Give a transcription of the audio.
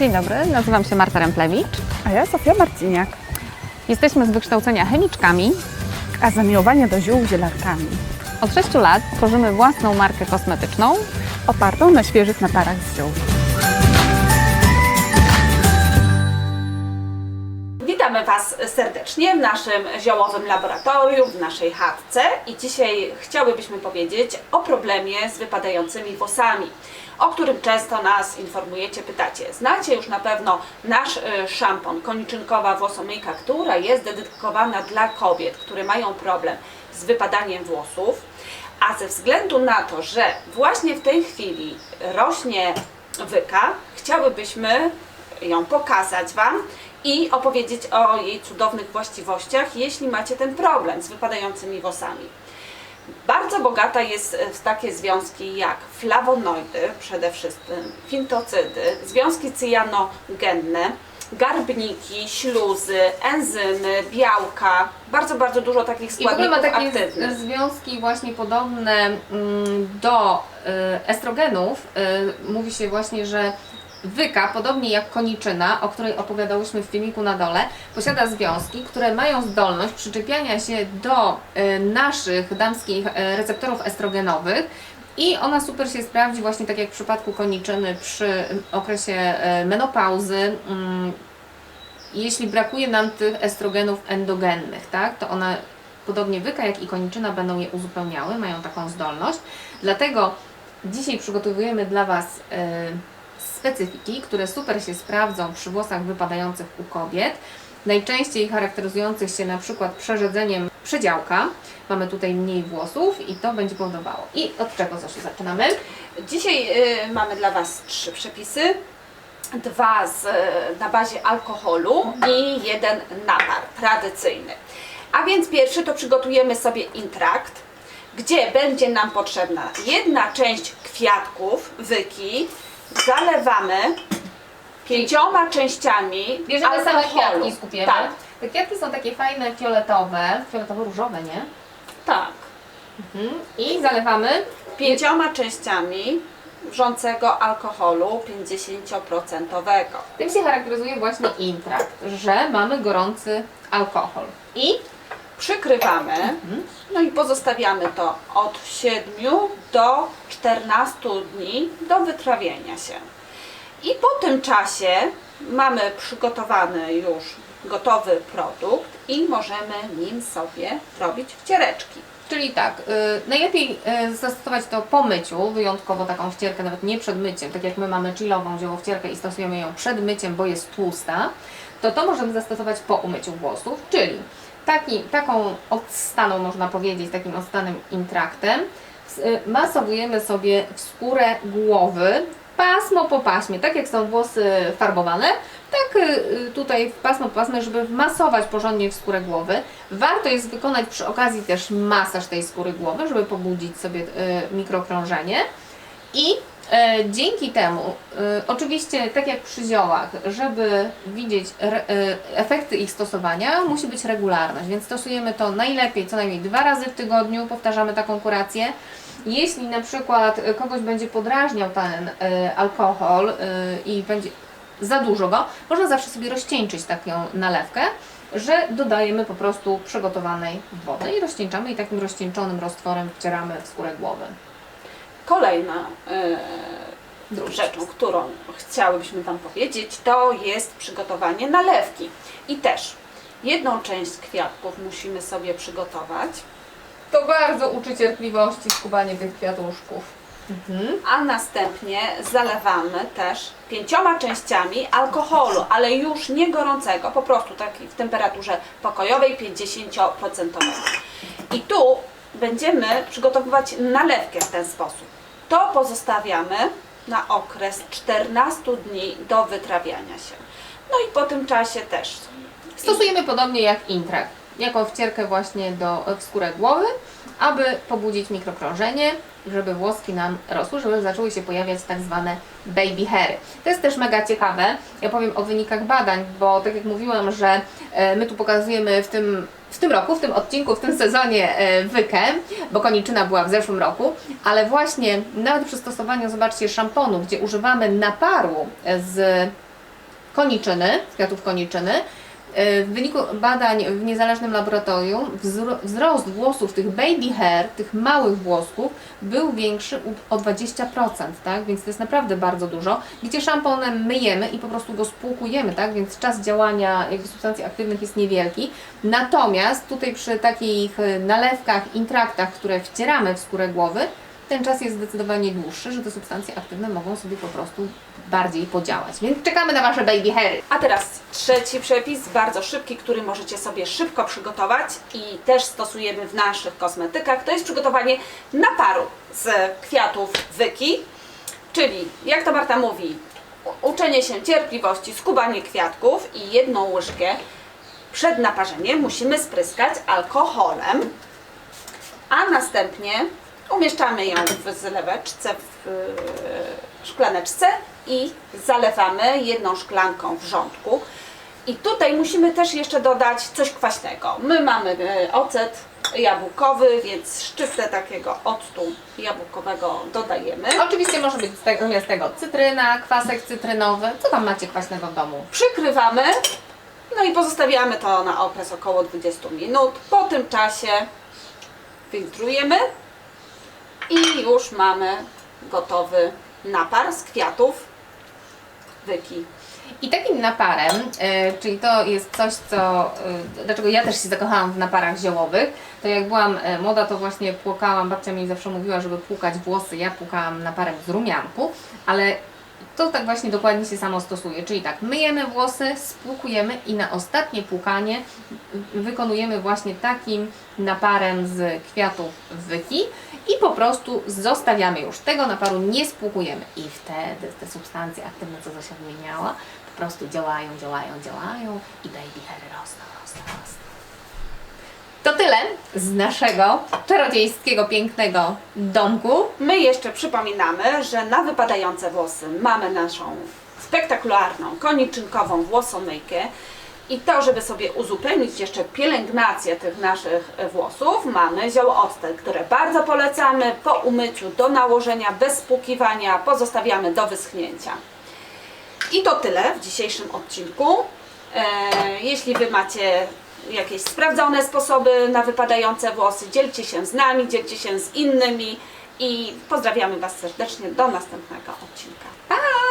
Dzień dobry, nazywam się Marta Remplewicz. A ja Sofia Marciniak, Jesteśmy z wykształcenia chemiczkami. a zamiłowanie do ziół zielarkami, Od 6 lat tworzymy własną markę kosmetyczną. opartą na świeżych naparach z ziół. Witamy Was serdecznie w naszym ziołowym laboratorium, w naszej chatce i dzisiaj chciałybyśmy powiedzieć o problemie z wypadającymi włosami, o którym często nas informujecie, pytacie. Znacie już na pewno nasz y, szampon koniczynkowa włosomyjka, która jest dedykowana dla kobiet, które mają problem z wypadaniem włosów, a ze względu na to, że właśnie w tej chwili rośnie wyka, chciałybyśmy ją pokazać Wam i opowiedzieć o jej cudownych właściwościach, jeśli macie ten problem z wypadającymi włosami. Bardzo bogata jest w takie związki jak flawonoidy, przede wszystkim fintocydy, związki cyjanogenne, garbniki, śluzy, enzymy, białka, bardzo, bardzo dużo takich I w ogóle składników ma takie aktywnych. związki właśnie podobne mm, do y, estrogenów. Y, Mówi się właśnie, że wyka, podobnie jak koniczyna, o której opowiadałyśmy w filmiku na dole, posiada związki, które mają zdolność przyczepiania się do y, naszych damskich y, receptorów estrogenowych. I ona super się sprawdzi właśnie tak jak w przypadku koniczyny przy okresie y, menopauzy, mm, jeśli brakuje nam tych estrogenów endogennych, tak, to one podobnie wyka jak i koniczyna będą je uzupełniały, mają taką zdolność. Dlatego dzisiaj przygotowujemy dla Was specyfiki, które super się sprawdzą przy włosach wypadających u kobiet. Najczęściej charakteryzujących się na przykład przerzedzeniem przedziałka. Mamy tutaj mniej włosów i to będzie powodowało. I od czego zaczynamy? Dzisiaj y, mamy dla Was trzy przepisy. Dwa z, y, na bazie alkoholu i jeden napar tradycyjny. A więc pierwszy to przygotujemy sobie intrakt, gdzie będzie nam potrzebna jedna część kwiatków, wyki. Zalewamy pięcioma częściami Bierzemy same alkoholu. kwiatki, skupiemy. Tak, Te kwiatki są takie fajne, fioletowe, fioletowo-różowe, nie? tak. Mhm. I zalewamy Pięcioma częściami wrzącego alkoholu 50%. Tym się charakteryzuje właśnie intrakt, że mamy gorący alkohol. I Przykrywamy, no i pozostawiamy to od 7 do 14 dni do wytrawienia się. I po tym czasie mamy przygotowany już gotowy produkt i możemy nim sobie robić wciereczki. Czyli tak, y, najlepiej y, zastosować to po myciu, wyjątkowo taką wcierkę, nawet nie przed myciem, tak jak my mamy chillową ziołowcierkę i stosujemy ją przed myciem, bo jest tłusta, to to możemy zastosować po umyciu włosów, czyli taki, taką odstaną, można powiedzieć, takim odstanym intraktem, y, masowujemy sobie w skórę głowy, pasmo po paśmie, tak jak są włosy farbowane, tak y, y, tutaj pasmo po pasmie, żeby masować porządnie w skórę głowy. Warto jest wykonać przy okazji też masaż tej skóry głowy, żeby pobudzić sobie mikrokrążenie. I dzięki temu, e, oczywiście tak jak przy ziołach, żeby widzieć e, efekty ich stosowania, musi być regularność, więc stosujemy to najlepiej co najmniej dwa razy w tygodniu, powtarzamy taką kurację. Jeśli na przykład e, kogoś będzie podrażniał ten e, alkohol e, i będzie za dużo go, można zawsze sobie rozcieńczyć taką nalewkę, że dodajemy po prostu przygotowanej wody i rozcieńczamy i takim rozcieńczonym roztworem wcieramy w skórę głowy. Kolejna e, rzeczą, którą chciałybyśmy Wam powiedzieć, to jest przygotowanie nalewki. I też jedną część kwiatków musimy sobie przygotować, To bardzo uczy cierpliwości skubanie tych kwiatuszków. a następnie zalewamy też pięcioma częściami alkoholu, ale już nie gorącego, po prostu taki w temperaturze pokojowej 50%. I tu będziemy przygotowywać nalewkę w ten sposób. To pozostawiamy na okres 14 dni do wytrawiania się. No i po tym czasie też Stosujemy podobnie jak intrakt, jako wcierkę właśnie do, w skórę głowy, aby pobudzić mikrokrążenie, żeby włoski nam rosły, żeby zaczęły się pojawiać tak zwane baby hairy. To jest też mega ciekawe. Ja powiem o wynikach badań, bo tak jak mówiłam, że e, my tu pokazujemy w tym w tym roku, w tym odcinku, w tym sezonie e, wykę, bo koniczyna była w zeszłym roku, ale właśnie nawet przy stosowaniu, zobaczcie, szamponu, gdzie używamy naparu z koniczyny, z kwiatów koniczyny. E, W wyniku badań w niezależnym laboratorium wzro- wzrost włosów, tych baby hair, tych małych włosków, był większy o 20%, tak? Więc to jest naprawdę bardzo dużo. Gdzie szamponem myjemy i po prostu go spłukujemy, tak? Więc czas działania substancji aktywnych jest niewielki. Natomiast tutaj przy takich nalewkach, intraktach, które wcieramy w skórę głowy, ten czas jest zdecydowanie dłuższy, że te substancje aktywne mogą sobie po prostu bardziej podziałać. Więc czekamy na Wasze baby hairy. A teraz trzeci przepis, bardzo szybki, który możecie sobie szybko przygotować i też stosujemy w naszych kosmetykach. To jest przygotowanie naparu z kwiatów wyki, czyli jak to Marta mówi, uczenie się cierpliwości, skubanie kwiatków i jedną łyżkę przed naparzeniem musimy spryskać alkoholem, a następnie umieszczamy ją w zleweczce, w e, szklaneczce i zalewamy jedną szklanką wrzątku. I tutaj musimy też jeszcze dodać coś kwaśnego. My mamy e, ocet jabłkowy, więc szczyptę takiego octu jabłkowego dodajemy. Oczywiście może być z tego, zamiast tego cytryna, kwasek cytrynowy. Co tam macie kwaśnego w domu? Przykrywamy, no i pozostawiamy to na okres około 20 minut. Po tym czasie filtrujemy i już mamy gotowy napar z kwiatów wyki. I takim naparem, y, czyli to jest coś, co, y, dlaczego ja też się zakochałam w naparach ziołowych, to jak byłam y, młoda, to właśnie płukałam, babcia mi zawsze mówiła, żeby płukać włosy, ja płukałam naparem z rumianku, ale to tak właśnie dokładnie się samo stosuje, czyli tak, myjemy włosy, spłukujemy i na ostatnie płukanie wykonujemy właśnie takim naparem z kwiatów wyki i po prostu zostawiamy już. Tego naparu nie spłukujemy i wtedy te substancje aktywne, co Zosia wymieniała, po prostu działają, działają, działają i baby hairy rosną, rosną, rosną. To tyle z naszego czarodziejskiego, pięknego domku. My jeszcze przypominamy, że na wypadające włosy mamy naszą spektakularną, koniczynkową włosomyjkę. I to, żeby sobie uzupełnić jeszcze pielęgnację tych naszych włosów, mamy zioło octet, które bardzo polecamy po umyciu do nałożenia, bez spłukiwania, pozostawiamy do wyschnięcia. I to tyle w dzisiejszym odcinku. E, jeśli Wy macie jakieś sprawdzone sposoby na wypadające włosy, dzielcie się z nami, dzielcie się z innymi i pozdrawiamy Was serdecznie do następnego odcinka. Pa!